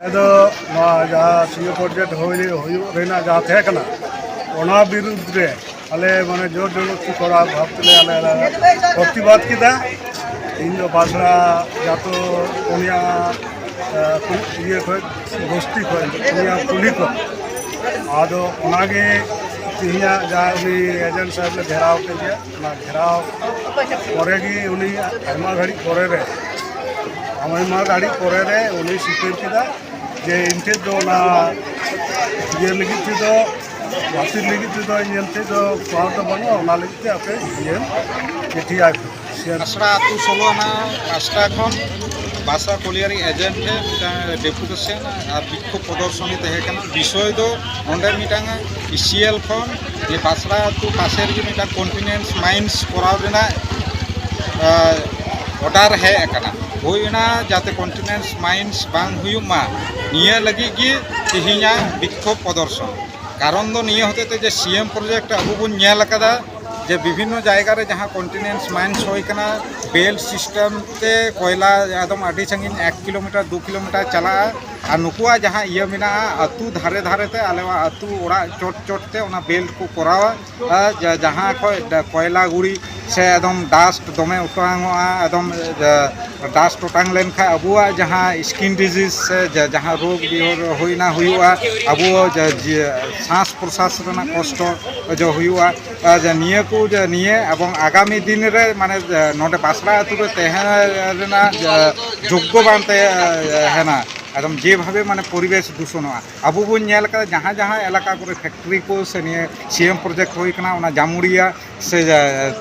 ᱟᱫᱚ ᱱᱚᱣᱟ ᱡᱟᱦᱟᱸ ᱥᱤᱭᱳ ᱯᱨᱚᱡᱮᱠᱴ ᱦᱩᱭᱩᱜ ᱨᱮᱱᱟᱜ ᱡᱟᱦᱟᱸ ᱛᱟᱦᱮᱸ ᱠᱟᱱᱟ ᱚᱱᱟ ᱵᱤᱨᱩᱫᱽ ᱨᱮ ᱟᱞᱮ ᱢᱟᱱᱮ ᱡᱳᱨ ᱡᱚᱵᱚᱥᱛᱤ ᱠᱚᱨᱟᱣ ᱵᱷᱟᱵ ᱛᱮᱞᱮ ᱟᱞᱮ ᱯᱨᱚᱛᱤᱵᱟᱫ ᱠᱮᱫᱟ ᱤᱧ ᱫᱚ ᱵᱟᱥᱲᱟ ᱡᱟᱛᱚ ᱯᱩᱱᱭᱟ ᱤᱭᱟᱹ ᱠᱷᱚᱡ ᱵᱚᱥᱛᱤ ᱠᱷᱚᱡ ᱯᱩᱱᱭᱟ ᱠᱩᱞᱤ ᱠᱷᱚᱡ ᱟᱫᱚ ᱚᱱᱟᱜᱮ ᱛᱮᱦᱮᱧᱟᱜ ᱡᱟᱦᱟᱸ ᱩᱱᱤ ᱮᱡᱮᱱᱴ ᱞᱮ ᱜᱷᱮᱨᱟᱣ ᱠᱮᱫᱮᱭᱟ ᱚᱱᱟ ᱜᱷᱮᱨᱟᱣ ᱯᱚᱨᱮᱜᱮ ᱩᱱᱤ ᱟᱭᱢᱟ ᱜᱷᱟᱹᱲᱤᱡ ᱯᱚᱨᱮ ᱨᱮ ᱟᱭᱢᱟ ᱜᱷᱟᱹᱲᱤᱡ ᱯᱚᱨᱮ ᱨᱮ ᱩᱱᱤ ᱥᱤᱠᱟᱹᱨ ᱠᱮᱫᱟ ᱡᱮ ᱤᱱᱴᱷᱮᱡ ᱫᱚ ᱚᱱᱟ ᱤᱭᱟᱹ ᱞᱟᱹᱜᱤᱫ ᱛᱮᱫᱚ ᱵᱟᱹᱛᱤᱞ ᱞᱟᱹᱜᱤᱫ ᱛᱮᱫᱚ ᱧᱮᱞ ᱴᱷᱮᱡ ᱫᱚ ᱯᱟᱣᱟᱨ ᱫᱚ ᱵᱟᱹᱱᱩᱜᱼᱟ ᱚᱱᱟ ᱞᱟᱹᱜᱤᱫ ᱛᱮ ᱟᱯᱮ ᱤᱭᱟᱹ ᱪᱤᱴᱷᱤᱭᱟᱭ ᱯᱮ ᱟᱥᱲᱟ ᱟᱹᱛᱩ ᱥᱳᱞᱳ ᱟᱱᱟ ᱟᱥᱲᱟ ᱠᱷᱚᱱ ᱵᱟᱥᱟ ᱠᱚᱞᱤᱭᱟᱨᱤ ᱮᱡᱮᱱᱴ ᱴᱷᱮᱱ ᱢᱤᱫᱴᱟᱝ ᱰᱮᱯᱩᱴᱮᱥᱚᱱ ᱟᱨ ᱵᱤক্ষᱳᱵ ᱯᱨᱚᱫᱚᱨᱥᱚᱱᱤ ᱛᱟᱦᱮᱸ ᱠᱟᱱᱟ ᱵᱤᱥᱚᱭ ᱫᱚ ᱚᱸᱰᱮ ᱢᱤᱫᱴᱟᱝ ᱤᱥᱤᱭᱮᱞ ᱠᱷᱚᱱ ᱡᱮ ᱵᱟᱥᱲᱟ ᱟᱹᱛᱩ ᱯᱟᱥᱮ ᱨᱮᱜᱮ ᱢᱤᱫᱴᱟᱝ ᱠᱚᱱᱴᱤᱱᱮᱱᱥ ᱢᱟᱭᱤᱱᱥ ᱠᱚᱨᱟᱣ ᱨᱮᱱᱟᱜ ᱚᱰᱟᱨ ᱦᱮᱡ ᱟᱠᱟᱱᱟ ᱦᱩᱭᱱᱟ ᱡᱟᱛᱮ ᱠᱚᱱᱴᱤᱱᱮᱱᱥ ᱢᱟᱭᱤᱱᱥ ᱵᱟᱝ ᱦᱩᱭᱩᱜ ᱢᱟ ᱱᱤᱭᱟᱹ ᱞᱟᱹᱜᱤᱫ ᱜᱮ ᱛᱮᱦᱮᱧᱟᱜ ᱵᱤক্ষᱳᱵ ᱯᱨᱚᱫᱚᱨᱥᱚᱱ ᱠᱟᱨᱚᱱ ᱫᱚ ᱱᱤᱭᱟᱹ ᱦᱚᱛᱮᱛᱮ ᱡᱮ ᱥᱤ ᱮᱢ ᱯᱨᱚᱡᱮᱠᱴ ᱟᱵᱚ ᱵᱚᱱ ᱧᱮᱞ ᱟᱠᱟᱫᱟ যে বিভিন্ন জায়গায় যা কন্টিনেন্স মাইন্স হয়েকানা বেল সিস্টেমতে কয়লা একদম আডি সাঙ্গিন এক কিলোমিটার, দু কিলোমিটার চালা, আর নুকুয়া যা ইয়ে মেনা, আতু ধারে ধারেতে আলে আতু ওরা চট চটতে ওনা বেল কো করাওয়া যা কয়লা গুড়ি, সে একদম ডাস্ট দমে উঠাঙা একদম ᱰᱟᱥ ᱴᱚᱴᱟᱝ ᱞᱮᱱᱠᱷᱟᱱ ᱟᱵᱚᱣᱟᱜ ᱡᱟᱦᱟᱸ ᱥᱠᱤᱱ ᱰᱤᱡᱤᱡ ᱥᱮ ᱡᱟᱦᱟᱸ ᱨᱳᱜᱽ ᱵᱤᱦᱳᱨ ᱦᱩᱭᱱᱟ ᱦᱩᱭᱩᱜᱼᱟ ᱟᱵᱚ ᱥᱟᱸᱥ ᱯᱨᱚᱥᱟᱥ ᱨᱮᱱᱟᱜ ᱠᱚᱥᱴᱚ ᱡᱮ ᱦᱩᱭᱩᱜᱼᱟ ᱱᱤᱭᱟᱹ ᱠᱚ ᱱᱤᱭᱮ ᱮᱵᱚᱝ ᱟᱜᱟᱢᱤ ᱫᱤᱱ ᱨᱮ ᱢᱟᱱᱮ ᱱᱚᱰᱮ ᱵᱟᱥᱲᱟ ᱟᱛᱳ ᱨᱮ ᱛᱟᱦᱮᱸ ᱨᱮᱱᱟᱜ ᱡᱳᱜᱽᱜᱚ ᱵᱟᱝ ᱛᱟᱦᱮᱱᱟ ᱟᱫᱚᱢ ᱡᱮᱵᱷᱟᱵᱮ ᱢᱟᱱᱮ ᱯᱚᱨᱤᱵᱮᱥ ᱫᱩᱥᱚᱱᱚᱜᱼᱟ ᱟᱵᱚ ᱵᱚᱱ ᱧᱮᱞ ᱠᱟᱫᱟ ᱡᱟᱦᱟᱸ ᱡᱟᱦᱟᱸ ᱮᱞᱟᱠᱟ ᱠᱚᱨᱮ ᱯᱷᱮᱠᱴᱨᱤ ᱠᱚ ᱥᱮ ᱱᱤᱭᱟᱹ ᱥᱤ ᱮᱢ ᱯᱨᱚᱡᱮᱠᱴ ᱦᱩᱭ ᱠᱟᱱᱟ ᱚᱱᱟ ᱡᱟᱢᱩᱲᱤᱭᱟ ᱥᱮ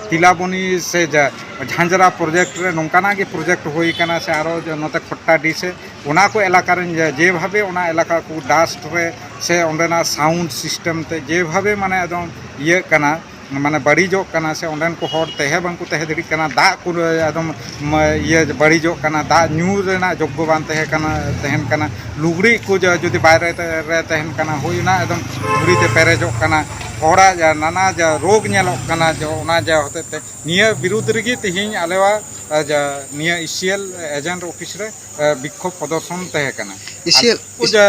ᱛᱤᱞᱟᱵᱚᱱᱤ ᱥᱮ ᱡᱷᱟᱸᱡᱽᱨᱟ ᱯᱨᱚᱡᱮᱠᱴ ᱨᱮ ᱱᱚᱝᱠᱟᱱᱟᱜ ᱜᱮ ᱯᱨᱚᱡᱮᱠᱴ ᱦᱩᱭ ᱠᱟᱱᱟ ᱥᱮ ᱟᱨᱚ ᱱᱚᱛᱮ ᱠᱷᱚᱴ্ᱴᱟᱰᱤ ᱥᱮ ᱚᱱᱟ ᱠᱚ ᱮᱞᱟᱠᱟ ᱨᱮᱱ ᱡᱮᱵᱷᱟᱵᱮ ᱚᱱᱟ ᱮᱞᱟᱠᱟ ᱠᱚ ᱰᱟᱥᱴ ᱨᱮ ᱥᱮ ᱚᱸᱰᱮᱱᱟᱜ ᱥᱟᱣᱩᱱᱰ ᱥᱤᱥᱴᱮᱢ ᱛᱮ ᱡᱮᱵᱷᱟᱵᱮ ᱢᱟᱱᱮ ᱮᱠᱫᱚᱢ ᱤᱭᱟᱹᱜ ᱠᱟᱱᱟ मान बड़ीजना से अंडन को हर तेहे बाहे दिखना दाग को एकदम ये बड़ीजना दाग नुना जज्ञ बुगड़ी को जो बारे तेहन हो एकदम घुड़ी पेरेजना ᱦᱚᱲᱟᱜ ᱡᱟ ᱱᱟᱱᱟ ᱡᱟ ᱨᱳᱜᱽ ᱧᱮᱞᱚᱜ ᱠᱟᱱᱟ ᱡᱮ ᱚᱱᱟ ᱡᱟ ᱦᱚᱛᱮᱛᱮ ᱱᱤᱭᱟᱹ ᱵᱤᱨᱩᱫᱽ ᱨᱮᱜᱮ ᱛᱮᱦᱮᱧ ᱟᱞᱮᱣᱟᱜ ᱡᱟ ᱱᱤᱭᱟᱹ ᱤᱥᱤᱭᱮᱞ ᱮᱡᱮᱱᱴ ᱚᱯᱷᱤᱥ ᱨᱮ ᱵᱤক্ষᱳᱵ ᱯᱨᱚᱫᱚᱨᱥᱚᱱ ᱛᱟᱦᱮᱸ ᱠᱟᱱᱟ ᱤᱥᱤᱭᱮᱞ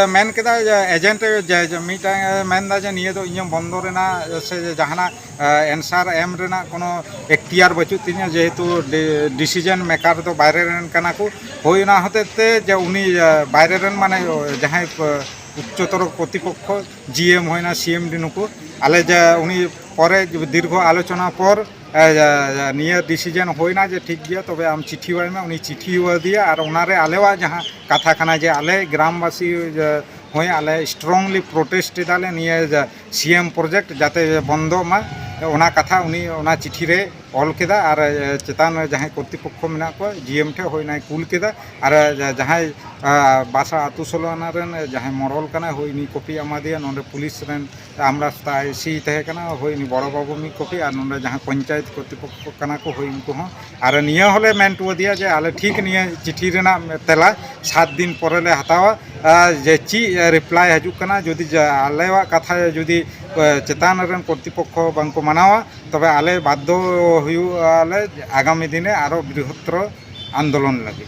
ᱢᱮᱱ ᱠᱮᱫᱟ ᱮᱡᱮᱱᱴ ᱢᱤᱫᱴᱟᱝ ᱢᱮᱱᱫᱟ ᱡᱮ ᱱᱤᱭᱟᱹ ᱫᱚ ᱤᱧᱟᱹᱜ ᱵᱚᱱᱫᱚ ᱨᱮᱱᱟᱜ ᱥᱮ ᱡᱟᱦᱟᱱᱟᱜ ᱮᱱᱥᱟᱨ ᱮᱢ ᱨᱮᱱᱟᱜ ᱠᱳᱱᱳ ᱮᱠᱴᱤᱭᱟᱨ ᱵᱟᱹᱪᱩᱜ ᱛᱤᱧᱟᱹ ᱡᱮᱦᱮᱛᱩ ᱰᱤᱥᱤᱡᱮᱱ ᱢᱮᱠᱟᱨ ᱫᱚ ᱵᱟᱭᱨᱮ ᱨᱮᱱ ᱠᱟᱱᱟ ᱠᱚ ᱦᱳᱭ ᱚᱱᱟ ᱦᱚᱛᱮᱡ ᱛᱮ ᱡᱮ ᱩᱱᱤ ᱵᱟᱭᱨᱮ ᱨᱮᱱ ᱢᱟᱱᱮ ᱡᱟᱦᱟᱸᱭ উচ্চতর কর্তৃপক্ষ, জিএম হয় না সিএমডি নুকু আলে যে উনি পরে দীর্ঘ আলোচনা পর নিয়ে ডিসিশন হয় না যে ঠিক গিয়া, তবে আমি চিঠি বাড়িমে উনি চিঠি দিয়ে, আর ওনারে আলেওয়া যাহা কথা খানা যে আলে গ্রামবাসী হয়ে, আলে স্ট্রংলি প্রোটেস্ট দালে নিয়ে সিএম প্রজেক্ট যাতে বন্ধ মা। বাসা আতু সোলানা রেন যাহাই মরল কানা হই নি কপি আমা দিয়া নন্ডে পুলিশ রেন আমরা তাই সি তাহে কানা হই নি বড় বাবু মি কপি আর নন্ডে যাহা পঞ্চায়েত কর্তৃপক্ষ কানা কো হই উনকু হᱚᱸ আর নিয়ে হলে মেন টুয়া দিয়া যে আলে ঠিক নিয়ে চিঠি রেনা তেলা যে ᱪᱮᱫ ᱨᱤᱯᱞᱟᱭ ᱦᱤᱡᱩᱜ ᱠᱟᱱᱟ ᱡᱩᱫᱤ ᱟᱞᱮᱣᱟᱜ ᱠᱟᱛᱷᱟ ᱡᱩᱫᱤ ᱪᱮᱛᱟᱱ ᱨᱮᱱ ᱠᱚᱨᱛᱤᱯᱚᱠᱠᱷᱚ ᱵᱟᱝᱠᱚ ᱢᱟᱱᱟᱣᱟ ᱛᱚᱵᱮ ᱟᱞᱮ ᱵᱟᱫᱽᱫᱷᱚ ᱦᱩᱭᱩᱜ ᱟᱞᱮ ᱟᱜᱟᱢᱤ ᱫᱤᱱᱮ ᱟᱨᱚ ᱵᱨᱤᱦᱚᱛᱛᱨᱚ আন্দোলন লাগে